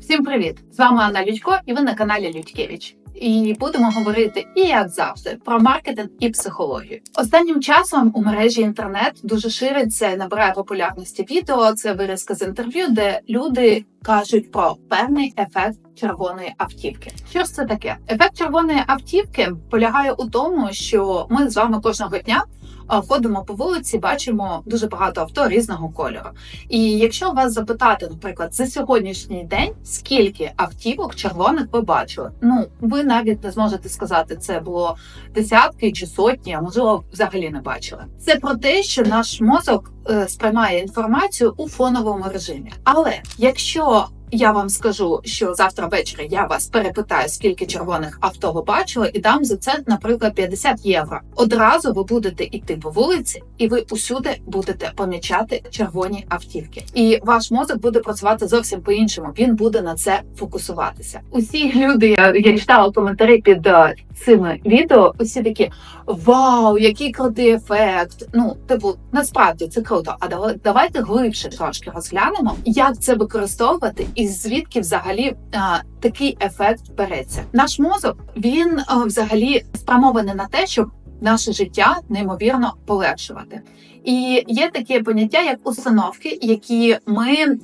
Всім привіт! З вами Анна Людько, і ви на каналі Людькевич. І будемо говорити і як завжди про маркетинг і психологію. Останнім часом у мережі інтернет дуже шириться набирає популярності відео. Це виразка з інтерв'ю, де люди кажуть про певний ефект червоної автівки. Що ж це таке? Ефект червоної автівки полягає у тому, що ми з вами кожного дня. А, Ходимо по вулиці, бачимо дуже багато авто різного кольору. І якщо вас запитати, наприклад, за сьогоднішній день, скільки автівок червоних ви бачили? Ну ви навіть не зможете сказати, це було десятки чи сотні, а можливо, взагалі не бачили. Це про те, що наш мозок е, сприймає інформацію у фоновому режимі. Але якщо я вам скажу, що завтра ввечері я вас перепитаю, скільки червоних авто ви бачили, і дам за це, наприклад, 50 євро. Одразу ви будете йти по вулиці, і ви усюди будете помічати червоні автівки. І ваш мозок буде працювати зовсім по-іншому. Він буде на це фокусуватися. Усі люди, я, я читала коментарі під е, цими відео. Усі такі вау, який крутий ефект. Ну, типу, насправді це круто. А давайте глибше трошки розглянемо, як це використовувати і звідки взагалі а, такий ефект береться. Наш мозок він а, взагалі спрямований на те, щоб наше життя неймовірно полегшувати. І є таке поняття, як установки, які ми е,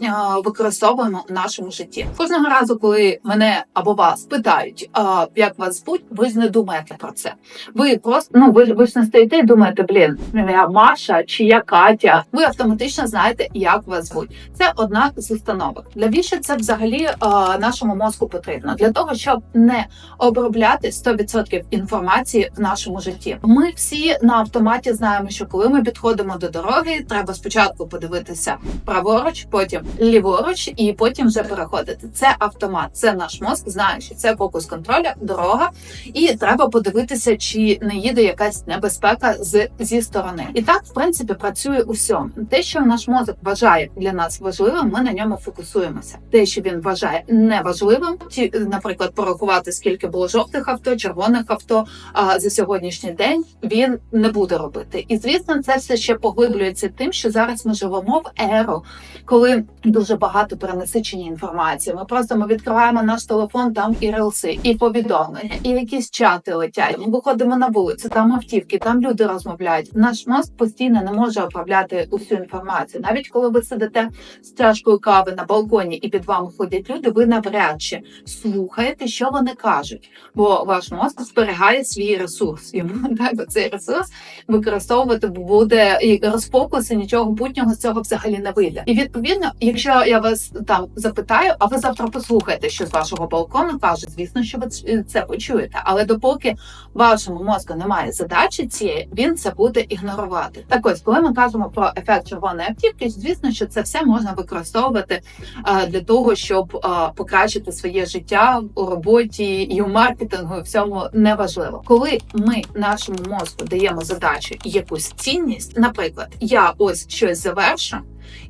використовуємо в нашому житті. Кожного разу, коли мене або вас питають, а, як вас звуть, ви не думаєте про це. Ви просто ну ви, ж- ви ж не стоїте і думаєте, блін, я Маша чи я Катя. Ви автоматично знаєте, як вас звуть. Це одна з установок. Для більше це взагалі е, нашому мозку потрібно для того, щоб не обробляти 100% інформації в нашому житті. Ми всі на автоматі знаємо, що коли ми підходимо до дороги, треба спочатку подивитися праворуч, потім ліворуч, і потім вже переходити. Це автомат, це наш мозк знає, що це фокус контроля, дорога, і треба подивитися, чи не їде якась небезпека з зі сторони. І так, в принципі, працює усьому. Те, що наш мозок вважає для нас важливим, ми на ньому фокусуємося. Те, що він вважає неважливим, ті, наприклад, порахувати скільки було жовтих авто, червоних авто а, за сьогоднішній день, він не буде робити. І звісно, це все ще поглиблюється тим, що зараз ми живемо в еру, коли дуже багато перенасичення інформації. Ми просто ми відкриваємо наш телефон, там і релси, і повідомлення, і якісь чати летять. Ми виходимо на вулицю, там автівки, там люди розмовляють. Наш мозк постійно не може управляти усю інформацію. Навіть коли ви сидите з чашкою кави на балконі і під вами ходять люди, ви навряд чи слухаєте, що вони кажуть, бо ваш мозк зберігає свій ресурс. Йому треба цей ресурс використовувати буде і розфокус, і нічого путнього з цього взагалі не вийде. І відповідно, якщо я вас там запитаю, а ви завтра послухаєте, що з вашого балкону кажуть, звісно, що ви це почуєте. Але допоки вашому мозку немає задачі цієї, він це буде ігнорувати. Так ось, коли ми кажемо про ефект червоної автівки, звісно, що це все можна використовувати е, для того, щоб е, покращити своє життя у роботі і у маркетингу. Всьому неважливо, коли ми нашому мозку даємо задачу і якусь цінність, наприклад, я ось щось завершу.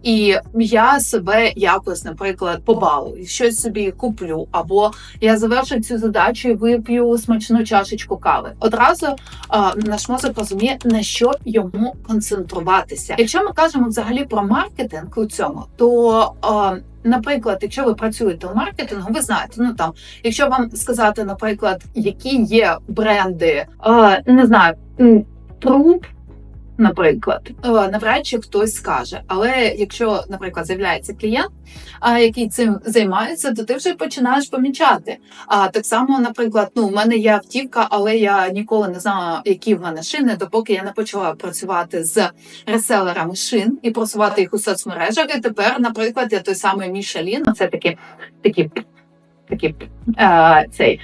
І я себе якось, наприклад, побалую, щось собі куплю, або я завершу цю задачу і вип'ю смачну чашечку кави. Одразу а, наш мозок розуміє на що йому концентруватися. Якщо ми кажемо взагалі про маркетинг у цьому, то а, Наприклад, якщо ви працюєте у маркетингу, ви знаєте, ну там, якщо вам сказати, наприклад, які є бренди, а, не знаю, труб, наприклад, е, навряд чи хтось скаже. Але якщо, наприклад, з'являється клієнт, який цим займається, то ти вже починаєш помічати. А так само, наприклад, ну у мене є автівка, але я ніколи не знала, які в мене шини, допоки я не почала працювати з реселерами шин і просувати їх у соцмережах. І тепер, наприклад, я той самий Мішелін, це такі такі. Такі е, цей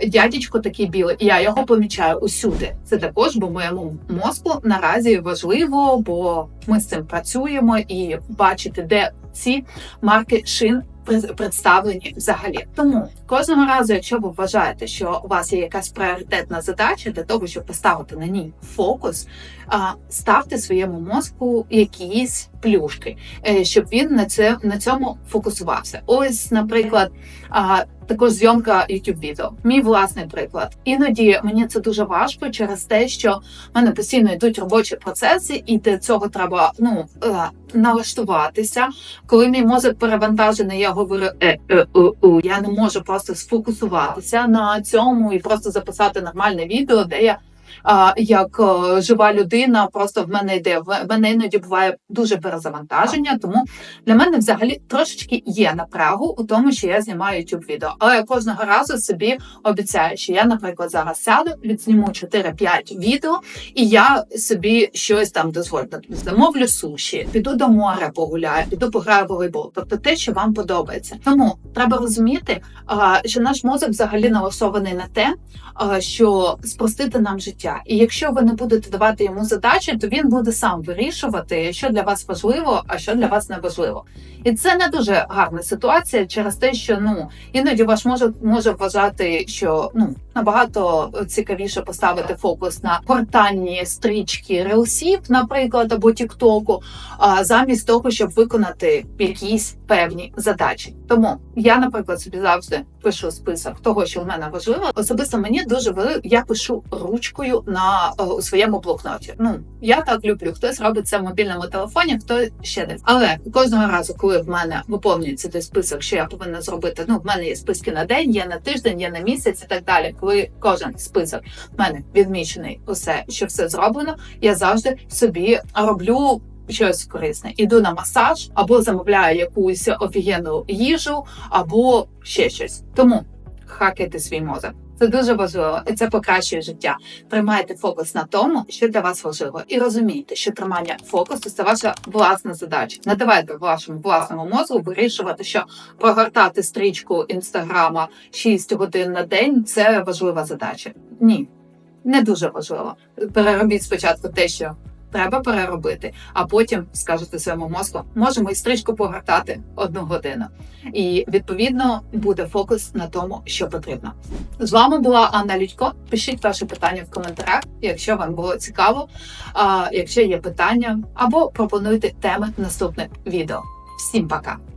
е, дядечко такий білий, і я його помічаю усюди. Це також, бо моєму мозку наразі важливо, бо ми з цим працюємо і бачити, де ці марки шин представлені взагалі. Тому кожного разу, якщо ви вважаєте, що у вас є якась пріоритетна задача для того, щоб поставити на ній фокус, ставте своєму мозку якісь плюшки, е, щоб він на на цьому фокусувався. Ось, наприклад, також зйомка youtube відео. Мій власний приклад. Іноді мені це дуже важко через те, що в мене постійно йдуть робочі процеси, і до цього треба ну е, налаштуватися. Коли мій мозок перевантажений, я говорю е, е, у, у. я не можу просто сфокусуватися на цьому і просто записати нормальне відео, де я. Як е, жива людина, просто в мене йде в мене іноді буває дуже перезавантаження. Тому для мене взагалі трошечки є напрягу у тому, що я знімаю youtube відео. Але я кожного разу собі обіцяю, що я, наприклад, зараз сяду, відзніму 4-5 відео, і я собі щось там дозволю. Замовлю суші, піду до моря погуляю, піду пограю в волейбол. Тобто те, що вам подобається. Тому треба розуміти, що наш мозок взагалі налаштований на те, що спростити нам життя. І якщо ви не будете давати йому задачі, то він буде сам вирішувати, що для вас важливо, а що для вас не важливо. І це не дуже гарна ситуація через те, що ну іноді ваш може може вважати, що ну набагато цікавіше поставити фокус на портальні стрічки релсів, наприклад, або тіктоку, замість того, щоб виконати якісь певні задачі. Тому я, наприклад, собі завжди пишу список того, що в мене важливо. Особисто мені дуже важливо, я пишу ручкою на е, у своєму блокноті. Ну я так люблю. Хтось робить це в мобільному телефоні, хто ще десь. Але кожного разу, коли в мене виповнюється той список, що я повинна зробити. Ну, в мене є списки на день, є на тиждень, є на місяць і так далі. Коли кожен список в мене відмічений, усе, що все зроблено, я завжди собі роблю. Щось корисне, іду на масаж, або замовляю якусь офігенну їжу, або ще щось. Тому хакайте свій мозок. Це дуже важливо, і це покращує життя. Тримайте фокус на тому, що для вас важливо, і розумійте, що тримання фокусу це ваша власна задача. Не давайте вашому власному мозку вирішувати, що прогортати стрічку інстаграма 6 годин на день це важлива задача. Ні, не дуже важливо. Переробіть спочатку те, що треба переробити, а потім скажете своєму мозку, можемо і стрічку повертати одну годину. І відповідно буде фокус на тому, що потрібно. З вами була Анна Людько. Пишіть ваші питання в коментарях, якщо вам було цікаво, а, якщо є питання, або пропонуйте теми наступних відео. Всім пока!